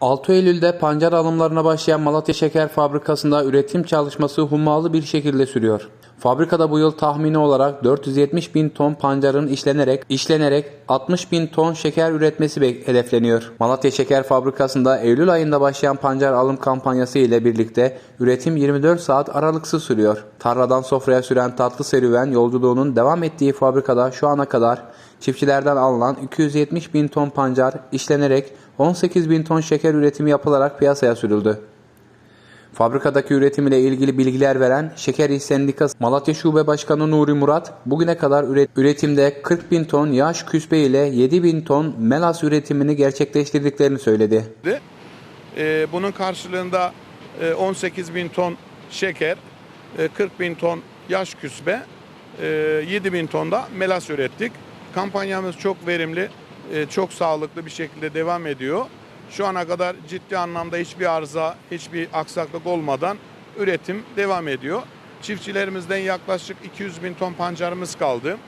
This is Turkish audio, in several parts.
6 Eylül'de pancar alımlarına başlayan Malatya Şeker Fabrikası'nda üretim çalışması hummalı bir şekilde sürüyor. Fabrikada bu yıl tahmini olarak 470 bin ton pancarın işlenerek işlenerek 60 bin ton şeker üretmesi hedefleniyor. Malatya Şeker Fabrikası'nda Eylül ayında başlayan pancar alım kampanyası ile birlikte üretim 24 saat aralıksız sürüyor. Tarladan sofraya süren tatlı serüven yolculuğunun devam ettiği fabrikada şu ana kadar çiftçilerden alınan 270 bin ton pancar işlenerek 18 bin ton şeker üretimi yapılarak piyasaya sürüldü. Fabrikadaki üretim ile ilgili bilgiler veren Şeker İş Sendikası Malatya Şube Başkanı Nuri Murat, bugüne kadar üret- üretimde 40 bin ton yağış küspe ile 7 bin ton melas üretimini gerçekleştirdiklerini söyledi. Ee, bunun karşılığında e, 18 bin ton şeker, e, 40 bin ton yaş küsbe, e, 7 bin ton da melas ürettik. Kampanyamız çok verimli, e, çok sağlıklı bir şekilde devam ediyor. Şu ana kadar ciddi anlamda hiçbir arıza, hiçbir aksaklık olmadan üretim devam ediyor. Çiftçilerimizden yaklaşık 200 bin ton pancarımız kaldı.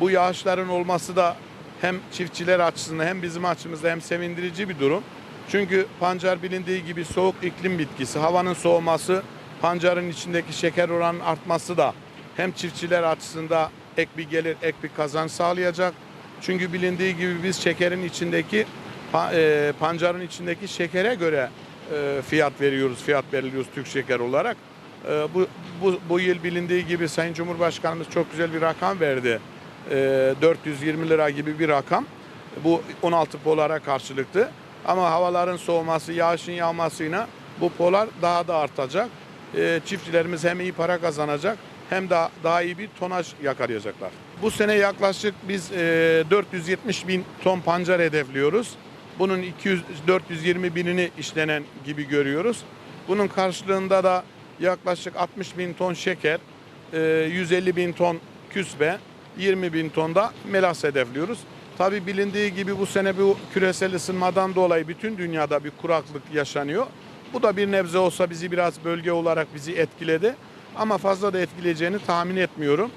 Bu yağışların olması da hem çiftçiler açısından hem bizim açımızda hem sevindirici bir durum. Çünkü pancar bilindiği gibi soğuk iklim bitkisi. Havanın soğuması, pancarın içindeki şeker oranının artması da hem çiftçiler açısından ek bir gelir, ek bir kazanç sağlayacak. Çünkü bilindiği gibi biz şekerin içindeki pancarın içindeki şekere göre e, fiyat veriyoruz, fiyat belirliyoruz Türk şeker olarak. E, bu, bu, bu yıl bilindiği gibi Sayın Cumhurbaşkanımız çok güzel bir rakam verdi. E, 420 lira gibi bir rakam. Bu 16 polara karşılıktı. Ama havaların soğuması, yağışın yağmasıyla bu polar daha da artacak. E, çiftçilerimiz hem iyi para kazanacak hem de daha iyi bir tonaj yakalayacaklar. Bu sene yaklaşık biz e, 470 bin ton pancar hedefliyoruz. Bunun 200 420 binini işlenen gibi görüyoruz. Bunun karşılığında da yaklaşık 60 bin ton şeker, e, 150 bin ton küsbe, 20 bin ton da melas hedefliyoruz. Tabi bilindiği gibi bu sene bu küresel ısınmadan dolayı bütün dünyada bir kuraklık yaşanıyor. Bu da bir nebze olsa bizi biraz bölge olarak bizi etkiledi. Ama fazla da etkileyeceğini tahmin etmiyorum.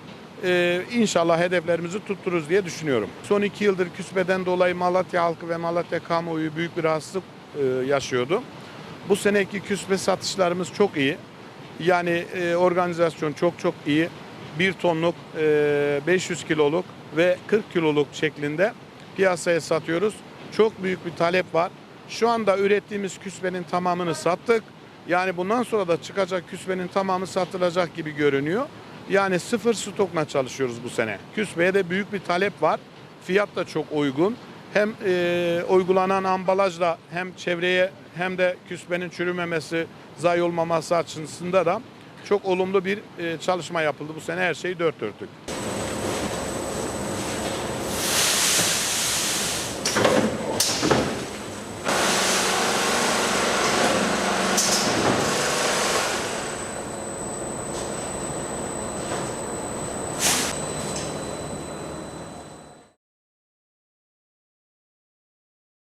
Ee, inşallah hedeflerimizi tuttururuz diye düşünüyorum. Son iki yıldır küsbeden dolayı Malatya halkı ve Malatya kamuoyu büyük bir rahatsızlık e, yaşıyordu. Bu seneki küspe satışlarımız çok iyi. Yani e, organizasyon çok çok iyi. 1 tonluk, e, 500 kiloluk ve 40 kiloluk şeklinde piyasaya satıyoruz. Çok büyük bir talep var. Şu anda ürettiğimiz küsbenin tamamını sattık. Yani bundan sonra da çıkacak küsbenin tamamı satılacak gibi görünüyor. Yani sıfır stokla çalışıyoruz bu sene. Küsbeye de büyük bir talep var. Fiyat da çok uygun. Hem e, uygulanan ambalajla hem çevreye hem de küsbenin çürümemesi, zayi olmaması açısından da çok olumlu bir e, çalışma yapıldı. Bu sene her şeyi dört dörtlük.